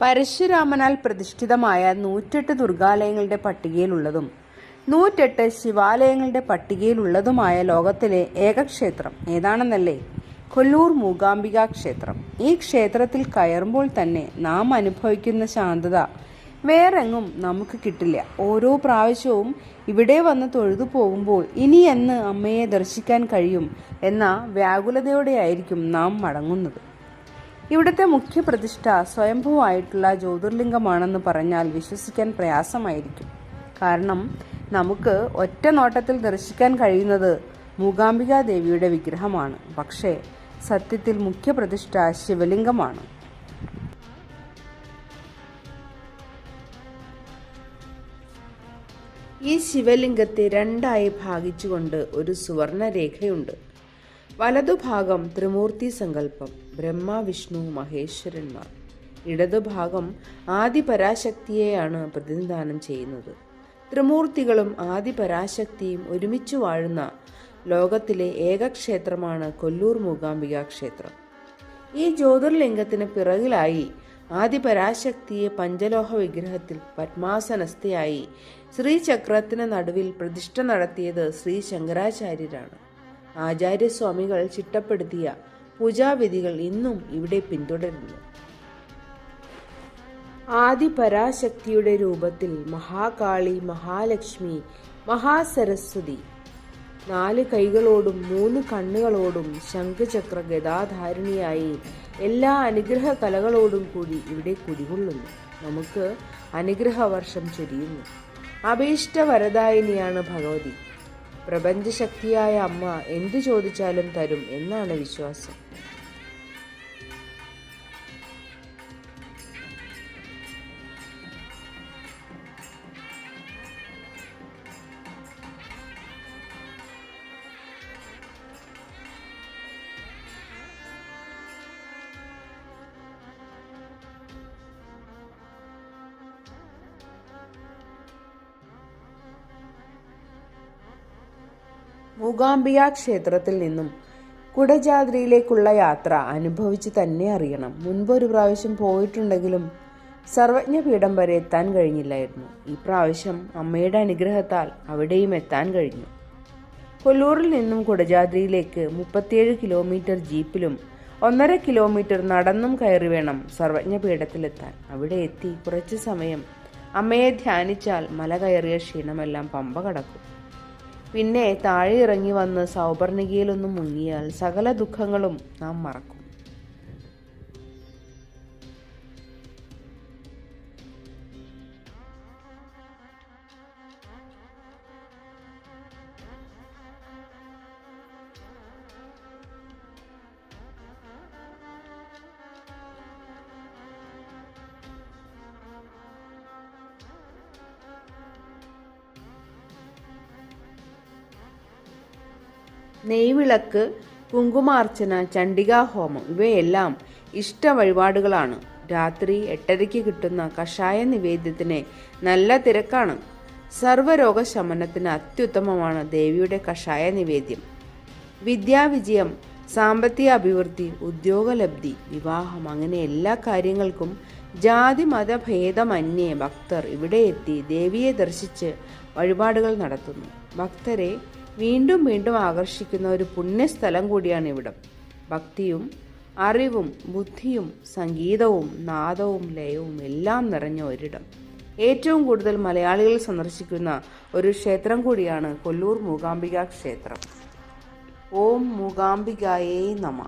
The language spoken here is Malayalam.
പരശുരാമനാൽ പ്രതിഷ്ഠിതമായ നൂറ്റെട്ട് ദുർഗാലയങ്ങളുടെ പട്ടികയിലുള്ളതും നൂറ്റെട്ട് ശിവാലയങ്ങളുടെ പട്ടികയിലുള്ളതുമായ ലോകത്തിലെ ഏക ക്ഷേത്രം ഏതാണെന്നല്ലേ? കൊല്ലൂർ മൂകാംബിക ക്ഷേത്രം. ഈ ക്ഷേത്രത്തിൽ കയറുമ്പോൾ തന്നെ നാം അനുഭവിക്കുന്ന ശാന്തത വേറെങ്ങും നമുക്ക് കിട്ടില്ല. ഓരോ പ്രാവശ്യവും ഇവിടെ വന്ന് തൊഴുതു പോകുമ്പോൾ ഇനി എന്ന് അമ്മയെ ദർശിക്കാൻ കഴിയും എന്ന വ്യാകുലതയോടെയായിരിക്കും നാം മടങ്ങുന്നത്. ഇവിടുത്തെ മുഖ്യ പ്രതിഷ്ഠ സ്വയംഭൂവായിട്ടുള്ള ജ്യോതിർലിംഗമാണെന്ന് പറഞ്ഞാൽ വിശ്വസിക്കാൻ പ്രയാസമായിരിക്കും. കാരണം നമുക്ക് ഒറ്റ നോട്ടത്തിൽ ദർശിക്കാൻ കഴിയുന്നത് മൂകാംബികാ ദേവിയുടെ വിഗ്രഹമാണ്. പക്ഷേ സത്യത്തിൽ മുഖ്യ പ്രതിഷ്ഠ ശിവലിംഗമാണ്. ഈ ശിവലിംഗത്തെ രണ്ടായി ഭാഗിച്ചുകൊണ്ട് ഒരു സുവർണ രേഖയുണ്ട് വലതുഭാഗം ത്രിമൂർത്തി സങ്കല്പം. ബ്രഹ്മ വിഷ്ണു മഹേശ്വരന്മാർ. ഇടതുഭാഗം ആദിപരാശക്തിയെയാണ് പ്രതിനിധാനം ചെയ്യുന്നത്. ത്രിമൂർത്തികളും ആദിപരാശക്തിയും ഒരുമിച്ച് വാഴുന്ന ലോകത്തിലെ ഏകക്ഷേത്രമാണ് കൊല്ലൂർ മൂകാംബിക ക്ഷേത്രം. ഈ ജ്യോതിർലിംഗത്തിന് പിറകിലായി ആദിപരാശക്തിയെ പഞ്ചലോഹ വിഗ്രഹത്തിൽ പത്മാസനസ്ഥയായി ശ്രീചക്രത്തിന് നടുവിൽ പ്രതിഷ്ഠ നടത്തിയത് ശ്രീ ശങ്കരാചാര്യരാണ്. ആചാര്യസ്വാമികൾ ചിട്ടപ്പെടുത്തിയ പൂജാവിധികൾ ഇന്നും ഇവിടെ പിന്തുടരുന്നു. ആദി പരാശക്തിയുടെ രൂപത്തിൽ മഹാകാളി മഹാലക്ഷ്മി മഹാസരസ്വതി നാല് കൈകളോടും മൂന്ന് കണ്ണുകളോടും ശംഖചക്ര ഗതാധാരിണിയായി എല്ലാ അനുഗ്രഹ കലകളോടും കൂടി ഇവിടെ കുടികൊള്ളുന്നു. നമുക്ക് അനുഗ്രഹ വർഷം ചൊരിയുന്നു. അഭീഷ്ട വരദായിനിയാണ് ഭഗവതി. പ്രപഞ്ചശക്തിയായ അമ്മ എന്തു ചോദിച്ചാലും തരും എന്നാണ് വിശ്വാസം. മൂകാംബിക ക്ഷേത്രത്തിൽ നിന്നും കുടജാദ്രിയിലേക്കുള്ള യാത്ര അനുഭവിച്ച് തന്നെ അറിയണം. മുൻപൊരു പ്രാവശ്യം പോയിട്ടുണ്ടെങ്കിലും സർവജ്ഞപീഠം വരെ എത്താൻ കഴിഞ്ഞില്ലായിരുന്നു. ഈ പ്രാവശ്യം അമ്മയുടെ അനുഗ്രഹത്താൽ അവിടെയും എത്താൻ കഴിഞ്ഞു. കൊല്ലൂരിൽ നിന്നും കുടജാദ്രിയിലേക്ക് മുപ്പത്തിയേഴ് കിലോമീറ്റർ ജീപ്പിലും ഒന്നര കിലോമീറ്റർ നടന്നും കയറി വേണം സർവജ്ഞപീഠത്തിലെത്താൻ. അവിടെ എത്തി കുറച്ചു സമയം അമ്മയെ ധ്യാനിച്ചാൽ മല കയറിയ ക്ഷീണമെല്ലാം പമ്പ കടക്കും. പിന്നെ താഴെ ഇറങ്ങി വന്ന് സൗപർണികയിലൊന്നും മുങ്ങിയാൽ സകല ദുഃഖങ്ങളും നാം മറക്കും. നെയ്വിളക്ക് കുങ്കുമാർച്ചന ചണ്ഡികാ ഹോമം ഇവയെല്ലാം ഇഷ്ട വഴിപാടുകളാണ്. രാത്രി എട്ടരയ്ക്ക് കിട്ടുന്ന കഷായ നിവേദ്യത്തിന് നല്ല തിരക്കാണ്. സർവരോഗശമനത്തിന് അത്യുത്തമമാണ് ദേവിയുടെ കഷായ നിവേദ്യം. വിദ്യാവിജയം സാമ്പത്തിക അഭിവൃദ്ധി ഉദ്യോഗലബ്ധി വിവാഹം അങ്ങനെ എല്ലാ കാര്യങ്ങൾക്കും ജാതി മതഭേദമന്യേ ഭക്തർ ഇവിടെ എത്തി ദേവിയെ ദർശിച്ച് വഴിപാടുകൾ നടത്തുന്നു. ഭക്തരെ വീണ്ടും വീണ്ടും ആകർഷിക്കുന്ന ഒരു പുണ്യസ്ഥലം കൂടിയാണ് ഇവിടം. ഭക്തിയും അറിവും ബുദ്ധിയും സംഗീതവും നാദവും ലയവും എല്ലാം നിറഞ്ഞ ഒരിടം. ഏറ്റവും കൂടുതൽ മലയാളികൾ സന്ദർശിക്കുന്ന ഒരു ക്ഷേത്രം കൂടിയാണ് കൊല്ലൂർ മൂകാംബിക ക്ഷേത്രം. ഓം മൂകാംബികായേ നമ.